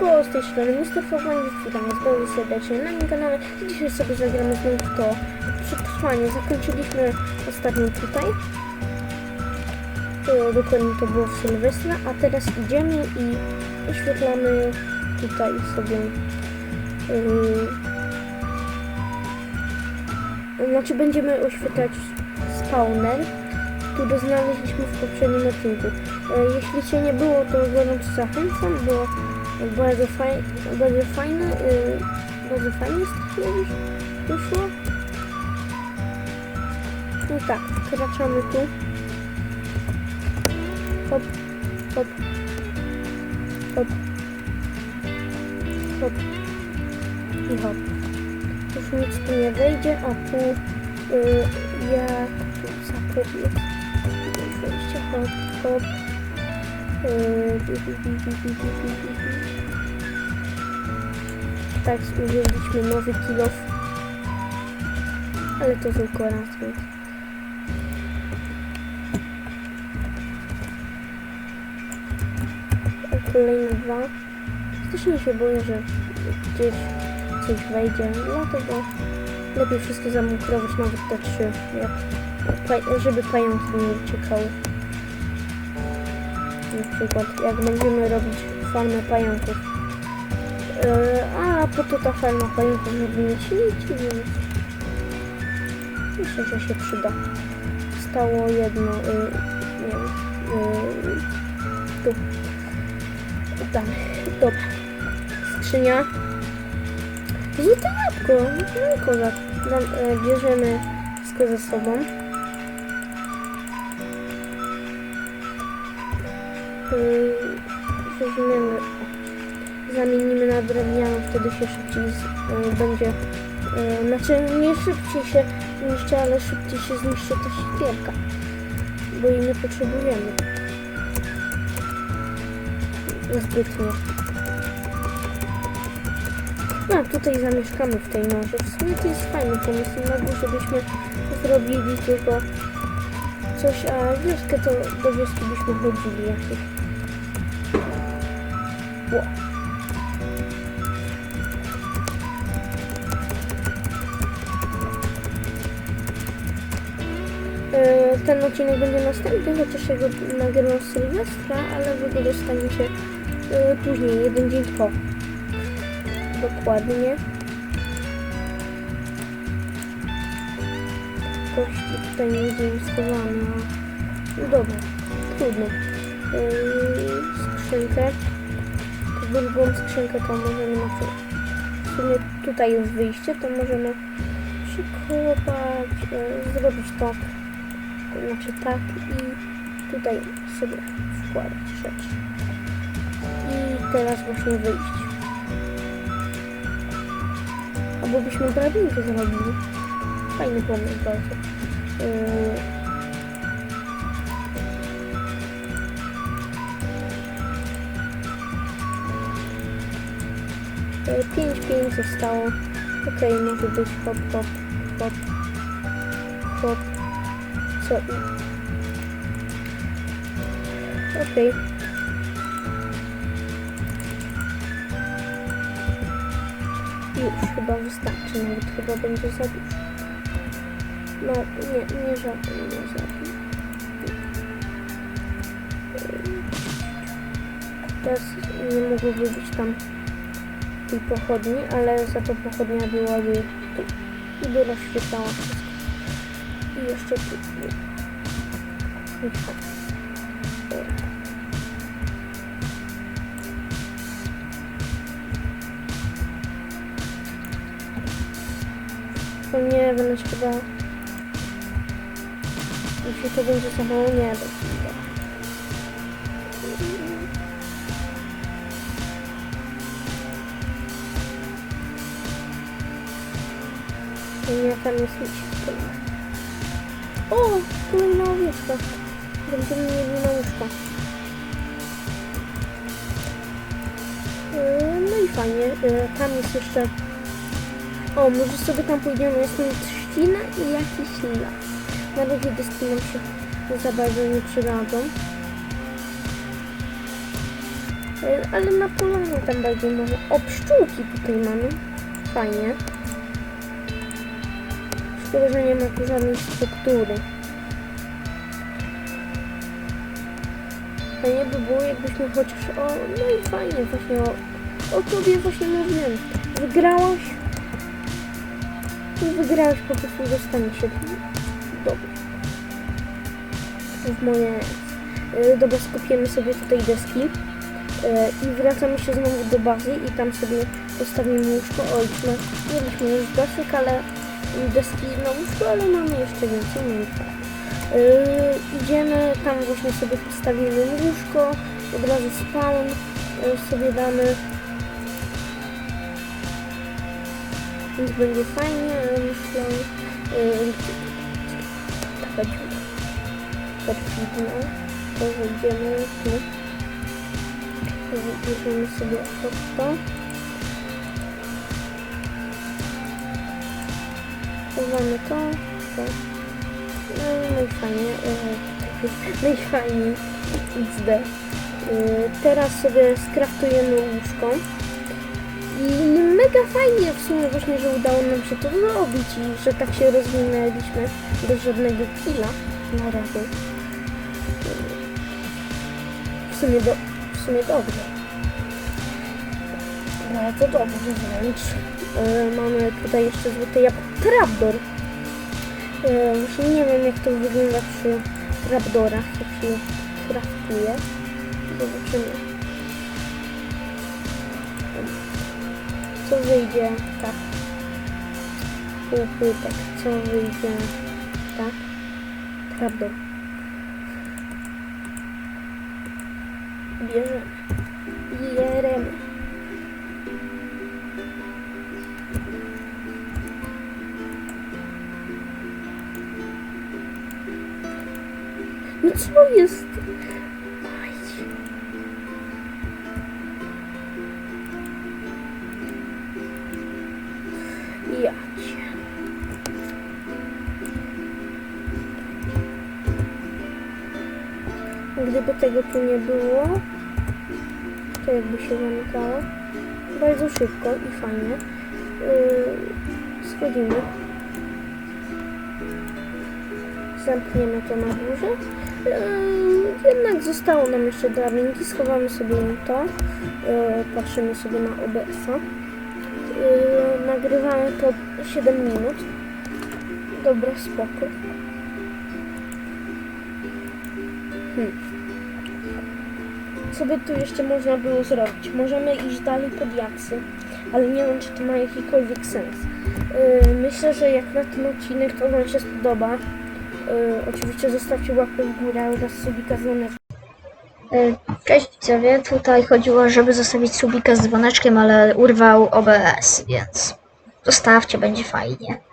Bo z tej strony Mr. Fogman, witam was bardzo serdecznie na moim kanale. Dzisiaj sobie zagramy znowu w to przetrwanie. Zakończyliśmy ostatnio tutaj. E, Dokładnie to było w Sylwestra, a teraz idziemy i oświetlamy tutaj sobie yy, znaczy będziemy oświetlać spawner, który znaleźliśmy w poprzednim odcinku. E, Jeśli cię nie było, to gorąco zachęcam, bo bardzo, faj, bardzo fajne, yy, bardzo fajnie wyszło. I tak, wkraczamy tu. Hop, hop, hop, hop i hop. Już nic tu nie wejdzie, a tu yy, ja tu zakopię. Tutaj wejście, hop, hop. Yy, Tak, użyliśmy nowy kilof. Ale to tylko raz, więc... A Kolejne dwa. Też nie się boję, że gdzieś coś wejdzie, dlatego lepiej wszystko zamukrować, nawet te trzy, jak, żeby pająki nie uciekały. Na przykład jak będziemy robić farmę pająków. Yy, a po to ta farma pająków, żeby mieć nic, więc myślę, że się przyda. Stało jedno, yy, nie wiem, yy, tu. Tak, dobra. Skrzynia. Złote jabłko, no kozak. Dam, e, bierzemy wszystko ze sobą. Yy, weźmiemy, zamienimy na drewnianą, wtedy się szybciej e, będzie, e, znaczy nie szybciej się niszczy, ale szybciej się zniszczy ta siekierka, bo jej nie potrzebujemy. Zbytnio. No, tutaj zamieszkamy w tej norze. W sumie to jest fajny pomysł. Na górze byśmy zrobili tylko coś, a wioskę to do wioski byśmy chodzili jakieś. Ło. Ten odcinek będzie następny, chociaż ja go nagrywam z Sylwestra, ale wy go dostaniecie e, później, jeden dzień po. Dokładnie. Kości tutaj nie będzie schowane. No dobra, trudno. Yy, skrzynkę. Drugą skrzynkę to możemy na to. W sumie tutaj jest wyjście, to możemy przykopać, yy, zrobić to. Znaczy tak i tutaj sobie wkładać rzeczy. I teraz właśnie wyjść. Albo byśmy drabinkę zrobili. Fajny pomysł bardzo. Yy... Yy, Pięć, pięć zostało. Okej, może być hop, hop, hop, hop. Co? Okej. Już chyba wystarczy, nawet chyba będzie za dużo. No, nie, nie żadne, nie żadne. Teraz nie mogłoby być tam tej pochodni, ale za to pochodnia byłaby tu i by rozświetlała. I jeszcze. O. To nie będę chyba... Jeśli to będzie za mało, nie chyba. Nie, tam jest nic. O! Kolejna owieczka. Będziemy mieli na łóżko. Yy, No i fajnie. Yy, Tam jest jeszcze o, może sobie tam pójdziemy, jest tam trzcina i jakiś las. Na razie deski nam się za bardzo nie przydadzą. E, Ale na polanie tam bardziej może. O, pszczółki tutaj mamy. Fajnie. Szkoda, że nie ma tu żadnej struktury. Fajnie by było, jakbyśmy chociaż... O, no i fajnie, właśnie o, o tobie właśnie mówiłem. Wygrałaś. I wygrałeś po prostu dostanie się Dobra. W moje... E, Dobra, skopiemy sobie tutaj deski. E, I wracamy się znowu do bazy i tam sobie postawimy łóżko. O, już ma, mieliśmy już desek, ale deski łóżko, ale mamy jeszcze więcej, tak. E, idziemy, tam właśnie sobie postawimy łóżko, od razu spawn e, sobie damy. Więc będzie fajnie, ale myślę, e, taka dziura. Perfidna. To wejdziemy tu. Bierzemy sobie to. Chowamy to. to. No, i fajnie. e, No i fajnie. XD. E, Teraz sobie skraftujemy łóżko. I mega fajnie w sumie właśnie, że udało nam się to zrobić i że tak się rozwinęliśmy bez żadnego killa na razie. W sumie, do, w sumie dobrze. Bardzo dobrze wręcz. E, mamy tutaj jeszcze złoty jabłko. Trapdor. E, właśnie nie wiem jak to wygląda przy trapdorach, jak się kraftuje. Zobaczymy. Co wyjdzie? Tak. Półpłytek. Co wyjdzie? Tak. Trapdor. Bierzemy. No co jest? Ja. Gdyby tego tu nie było, to jakby się zamykało. Bardzo szybko i fajnie. Yy, schodzimy. Zamkniemy to na górze. Jednak zostało nam jeszcze drabinki. Schowamy sobie to. Yy, patrzymy sobie na OBS-a. Yy, nagrywamy to 7 minut. Dobra, spoko. Hmm. Co by tu jeszcze można było zrobić? Możemy iść dalej pod jaksy, ale nie wiem, czy to ma jakikolwiek sens. Yy, myślę, że jak na ten odcinek to Wam się spodoba, oczywiście zostawcie łapkę w górę oraz subika z dzwoneczkiem. E, Cześć widzowie, tutaj chodziło, żeby zostawić subika z dzwoneczkiem, ale urwał OBS, więc zostawcie, będzie fajnie.